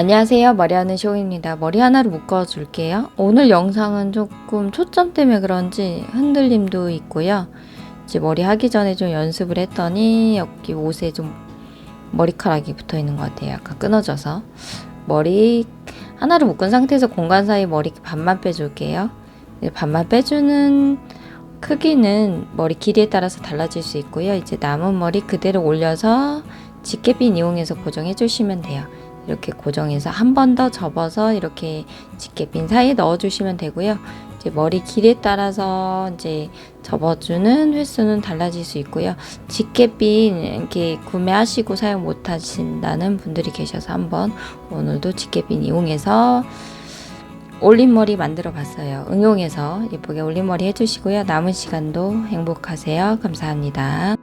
안녕하세요. 머리하는 쇼입니다. 머리 하나로 묶어 줄게요. 오늘 영상은 조금 초점 때문에 그런지 흔들림도 있고요. 이제 머리 하기 전에 좀 연습을 했더니 여기 옷에 좀 머리카락이 붙어 있는 것 같아요. 약간 끊어져서. 머리 하나로 묶은 상태에서 공간 사이 머리 반만 빼줄게요. 이제 반만 빼주는 크기는 머리 길이에 따라서 달라질 수 있고요. 이제 남은 머리 그대로 올려서 집게핀 이용해서 고정해 주시면 돼요. 이렇게 고정해서 한 번 더 접어서 이렇게 집게핀 사이에 넣어 주시면 되고요. 이제 머리 길이에 따라서 이제 접어주는 횟수는 달라질 수 있고요. 집게핀 이렇게 구매하시고 사용 못 하신다는 분들이 계셔서 한번 오늘도 집게핀 이용해서 올림머리 만들어 봤어요. 응용해서 예쁘게 올림머리 해주시고요. 남은 시간도 행복하세요. 감사합니다.